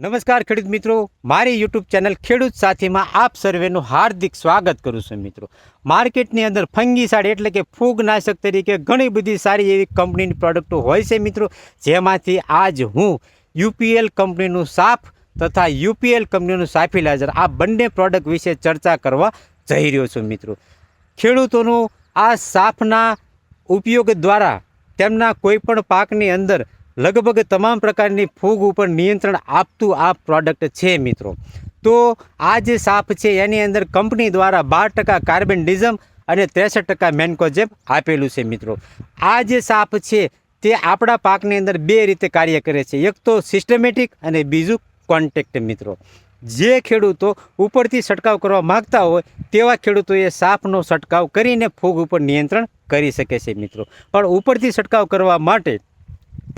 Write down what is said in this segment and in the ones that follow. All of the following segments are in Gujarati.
નમસ્કાર ખેડૂત મિત્રો. મારી યુટ્યુબ ચેનલ ખેડૂત સાથીમાં આપ સર્વેનું હાર્દિક સ્વાગત કરું છું મિત્રો. માર્કેટની અંદર ફંગીસાઇડ એટલે કે ફૂગનાશક તરીકે ઘણી બધી સારી એવી કંપનીની પ્રોડક્ટો હોય છે મિત્રો. જેમાંથી આજ હું યુપીએલ કંપનીનું સાફ તથા યુપીએલ કંપનીનું સાફિલાઇઝર આ બંને પ્રોડક્ટ વિશે ચર્ચા કરવા જઈ રહ્યો છું મિત્રો. ખેડૂતોનું આ સાફના ઉપયોગ દ્વારા તેમના કોઈપણ પાકની અંદર લગભગ તમામ પ્રકારની ફૂગ ઉપર નિયંત્રણ આપતું આ પ્રોડક્ટ છે મિત્રો. તો આ જે સાપ છે, એની અંદર કંપની દ્વારા બાર ટકા કાર્બન ડિઝમ અને ત્રેસઠ ટકા મેન્કોજેબ આપેલું છે મિત્રો. આ જે સાપ છે, તે આપણા પાકની અંદર બે રીતે કાર્ય કરે છે. એક તો સિસ્ટમેટિક અને બીજું કોન્ટેક્ટ મિત્રો. જે ખેડૂતો ઉપરથી છંટકાવ કરવા માગતા હોય, તેવા ખેડૂતોએ સાપનો છંટકાવ કરીને ફૂગ ઉપર નિયંત્રણ કરી શકે છે મિત્રો. પણ ઉપરથી છંટકાવ કરવા માટે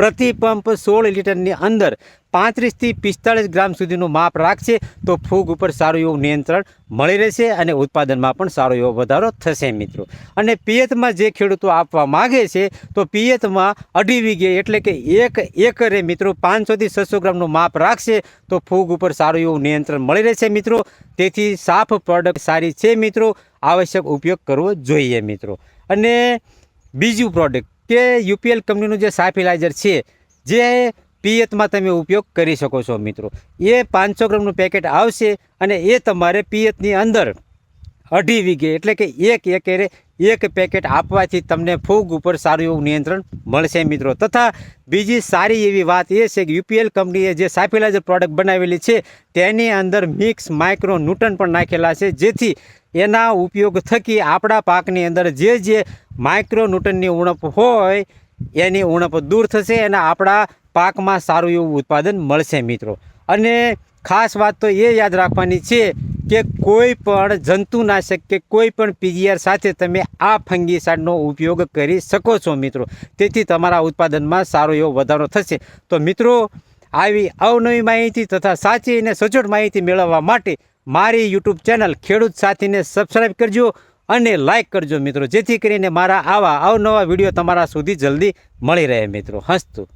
પ્રતિ પંપ સોળ લીટરની અંદર પાંત્રીસથી પિસ્તાળીસ ગ્રામ સુધીનું માપ રાખશે તો ફૂગ ઉપર સારું એવું નિયંત્રણ મળી રહેશે અને ઉત્પાદનમાં પણ સારો એવો વધારો થશે મિત્રો. અને પિયતમાં જે ખેડૂતો આપવા માગે છે, તો પિયતમાં અઢી વીઘે એટલે કે એક એકરે મિત્રો પાંચસોથી છસો ગ્રામનું માપ રાખશે તો ફૂગ ઉપર સારું એવું નિયંત્રણ મળી રહેશે મિત્રો. તેથી સાફ પ્રોડક્ટ સારી છે મિત્રો. આવશ્યક ઉપયોગ કરવો જોઈએ મિત્રો. અને બીજું પ્રોડક્ટ કે યુપીએલ કંપનીનું જે સાફિલાઇઝર છે, જે પિયતમાં તમે ઉપયોગ કરી શકો છો મિત્રો. એ પાંચસો ગ્રામનું પેકેટ આવશે અને એ તમારે પિયતની અંદર અઢી વીઘે એટલે કે એક એકરે એક પેકેટ આપવાથી તમને ફૂગ ઉપર સારું એવું નિયંત્રણ મળશે મિત્રો. તથા બીજી સારી એવી વાત એ છે કે યુપીએલ કંપનીએ જે સાફિલાઇઝર પ્રોડક્ટ બનાવેલી છે, તેની અંદર મિક્સ માઇક્રો ન્યૂટન પણ નાખેલા છે, જેથી એના ઉપયોગ થકી આપણા પાકની અંદર જે જે માઇક્રો ન્યૂટનની ઉણપ હોય, એની ઉણપ દૂર થશે અને આપણા પાકમાં સારું એવું ઉત્પાદન મળશે મિત્રો. અને ખાસ વાત તો એ યાદ રાખવાની છે કે કોઈ પણ જંતુનાશક કે કોઈ પણ પીજીઆર સાથે તમે આ ફંગીસાઇડનો ઉપયોગ કરી શકો છો મિત્રો. તેથી તમારા ઉત્પાદનમાં સારો એવો વધારો થશે. તો મિત્રો, આવી અવનવી માહિતી તથા સાચી અને સચોટ માહિતી મેળવવા માટે મારી યુટ્યુબ ચેનલ ખેડૂત સાથીને સબસ્ક્રાઈબ કરજો. અને લાઈક કરજો મિત્રો. જેથી કરીને મારા આવા અવનવા વીડિયો તમારા સુધી જલ્દી મળી રહે મિત્રો. હસતું.